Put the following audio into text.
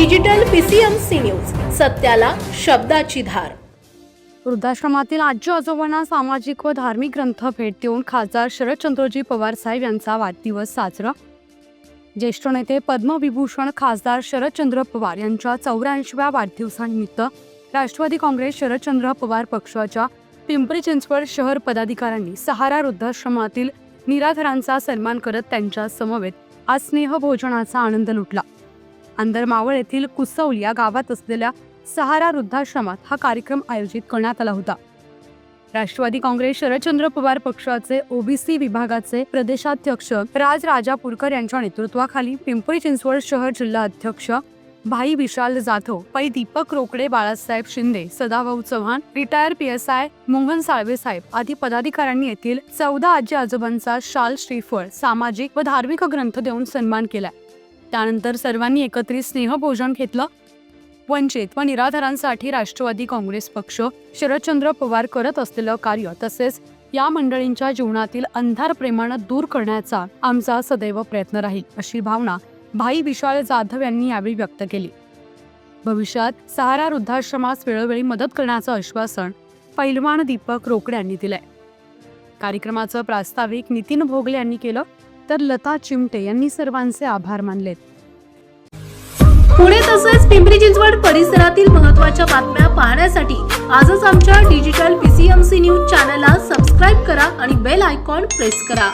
Digital PCMC news सत्याला शब्दाची धार. वृद्धाश्रमातील आजी आजोबांना सामाजिक व धार्मिक ग्रंथ भेट देऊन खासदार शरदचंद्रजी पवार साहेब यांचा वाढदिवस साजरा. ज्येष्ठ नेते पद्मविभूषण खासदार शरदचंद्र पवार यांच्या चौऱ्याऐंशीव्या वाढदिवसानिमित्त राष्ट्रवादी काँग्रेस शरदचंद्र पवार पक्षाच्या पिंपरी चिंचवड शहर पदाधिकाऱ्यांनी सहारा वृद्धाश्रमातील निराधारांचा सन्मान करत त्यांच्या समवेत आज स्नेहभोजनाचा आनंद लुटला. अंदरमावळ येथील कुसौल या गावात असलेल्या सहारा वृद्धाश्रमात हा कार्यक्रम आयोजित करण्यात आला होता. राष्ट्रवादी काँग्रेस शरदचंद्र पवार पक्षाचे ओबीसी विभागाचे प्रदेशाध्यक्ष राज राजापूरकर यांच्या नेतृत्वाखाली पिंपरी चिंचवड शहर जिल्हा अध्यक्ष भाई Vishal Jadhav Pai Deepak Rokade Balasaheb Shinde Sadabhau Chavan retire P S I Mohan Salve साहेब आदी पदाधिकाऱ्यांनी येथील चौदा आजी आजोबांचा शाल श्रीफळ सामाजिक व धार्मिक ग्रंथ देऊन सन्मान केला. त्यानंतर सर्वांनी एकत्रित स्नेहभोजन घेतलं. वंचित व निराधारांसाठी राष्ट्रवादी काँग्रेस पक्ष शरदचंद्र पवार करत असलेलं कार्य तसेच या मंडळींच्या जीवनातील अंधार प्रेमानं दूर करण्याचा आमचा सदैव प्रयत्न राहील अशी भावना भाई विशाल जाधव यांनी यावेळी व्यक्त केली. भविष्यात सहारा वृद्धाश्रमास वेळोवेळी मदत करण्याचं आश्वासन पैलवान दीपक रोकडे यांनी दिलंय. कार्यक्रमाचं प्रास्ताविक नितीन भोगले यांनी केलं. तर लता चिमटे यांनी सर्वांचे आभार मानलेत. पुणे तसेच पिंपरी चिंचवड परिसरातील महत्त्वाच्या बातम्या पाहण्यासाठी आजच आमच्या डिजिटल पीसीएमसी न्यूज चॅनलला सबस्क्राईब करा आणि बेल आयकॉन प्रेस करा.